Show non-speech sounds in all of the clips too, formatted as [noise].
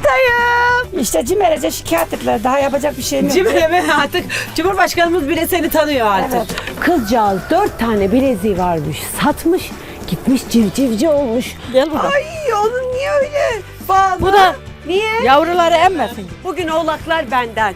Buradayım. İşte cimerece şikayet ettiler. Daha yapacak bir şeyim yok. Cimreme artık Cumhurbaşkanımız bile seni tanıyor artık. Evet. Kızcağız dört tane bileziği varmış. Satmış. Gitmiş civcivci olmuş. Gel burada. Ay onun niye öyle? Vallahi. Bu da Niye? yavruları emmesin. Bugün oğlaklar benden.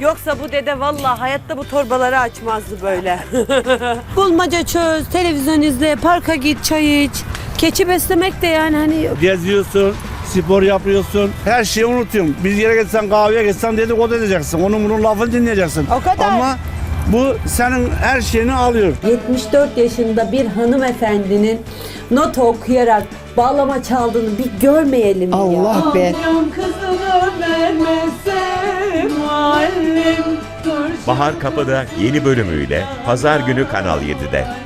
Yoksa bu dede vallahi hayatta bu torbaları açmazdı böyle. [laughs] Bulmaca çöz, televizyon izle, parka git, çay iç. Keçi beslemek de yani hani Geziyorsun, spor yapıyorsun. Her şeyi unutuyorsun. Bir yere gitsen kahveye gitsen dedikodu edeceksin. Onun bunun lafını dinleyeceksin. O kadar. Ama bu senin her şeyini alıyor. 74 yaşında bir hanımefendinin not okuyarak bağlama çaldığını bir görmeyelim ya. Allah be. Bahar Kapı'da yeni bölümüyle Pazar günü Kanal 7'de.